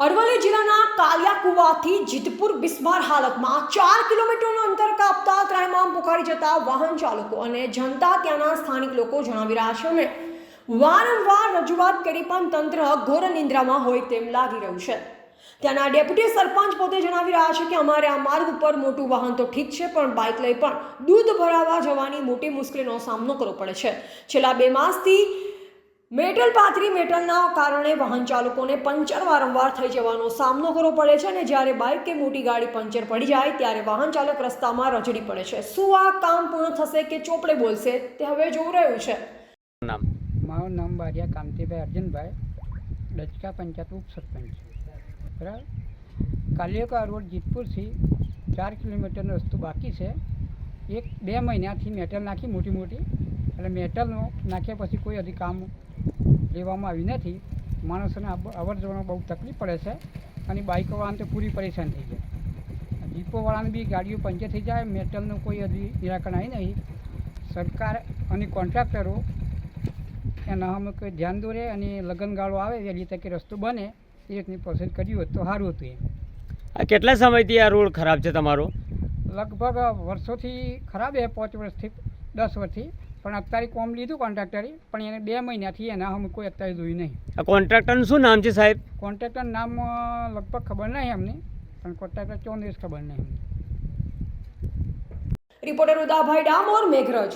અરવલ્લી જિલ્લાના કાલિયાકુવાથી જીતપુર બિસ્માર હાલતમાં ચાર કિલોમીટરનું અંતર કાપતા ત્રાહિમામ પુકારી જતા વાહન ચાલકો અને જનતા ત્યાંના સ્થાનિક લોકો જણાવી રહ્યા છે અને વારંવાર રજૂઆત કરી પણ તંત્ર ઘોર નિંદ્રામાં હોય તેમ લાગી રહ્યું છે. ત્યાંના ડેપ્યુટી સરપંચ પોતે જણાવી રહ્યા છે કે અમારે આ માર્ગ ઉપર મોટું વાહન તો ઠીક છે, પણ બાઇક લઈ પણ દૂધ ભરાવવા જવાની મોટી મુશ્કેલીનો સામનો કરવો પડે છે. છેલ્લા બે માસથી મેટલ પાથરી મેટલના કારણે વાહન ચાલકોને પંચર વારંવાર થઈ જવાનો સામનો કરવો પડે છે અને જ્યારે બાઇક કે મોટી ગાડી પંચર પડી જાય ત્યારે વાહન ચાલક રસ્તામાં રજડી પડે છે. શું આ કામ પૂર્ણ થશે કે ચોપડે બોલશે તે હવે જોવું રહ્યું છે. નામ? મારું નામ બારિયા કાંતિભાઈ અર્જુનભાઈ ડચકા પંચાયત ઉપસરપંચ. બરાબર? કાલિયકા રોડ જીતપુરથી ચાર કિલોમીટરનો રસ્તો બાકી છે. એક બે મહિનાથી મેટલ નાખી મોટી મોટી. એટલે મેટલનો નાખ્યા પછી કોઈ હજી કામ લેવામાં આવ્યું નથી. માણસોને અવ- અવર જવરમાં બહુ તકલીફ પડે છે અને બાઇકોવાળાને તો પૂરી પરેશાન થઈ જાય જીપોવાળાને બી ગાડીઓ પંચર થઈ જાય મેટલનું કોઈ હજી નિરાકરણ આવી નહીં. સરકાર અને કોન્ટ્રાક્ટરો એના અમે કોઈ ધ્યાન દોરે અને લગ્નગાળો આવે વહેલી તકે રસ્તો બને એ રીતની પ્રોસેસ કર્યું હોત તો સારું હતું એમ. આ કેટલા સમયથી આ રોડ ખરાબ છે તમારો? લગભગ વર્ષોથી ખરાબ એ પાંચ વર્ષથી દસ વર્ષથી પણ અત્યારે કોમ લીધું કોન્ટ્રાક્ટરે પણ એને બે મહિનાથી એના અમે કોઈ અત્યારે જોયું નહીં. આ કોન્ટ્રાક્ટરનું શું નામ છે સાહેબ? કોન્ટ્રાક્ટર નામ લગભગ ખબર નહીં અમને પણ કોન્ટ્રાક્ટર ચોન દિવસ ખબર નહીં રિપોર્ટર ઉદાભાઈ ડામોર મેઘરજ.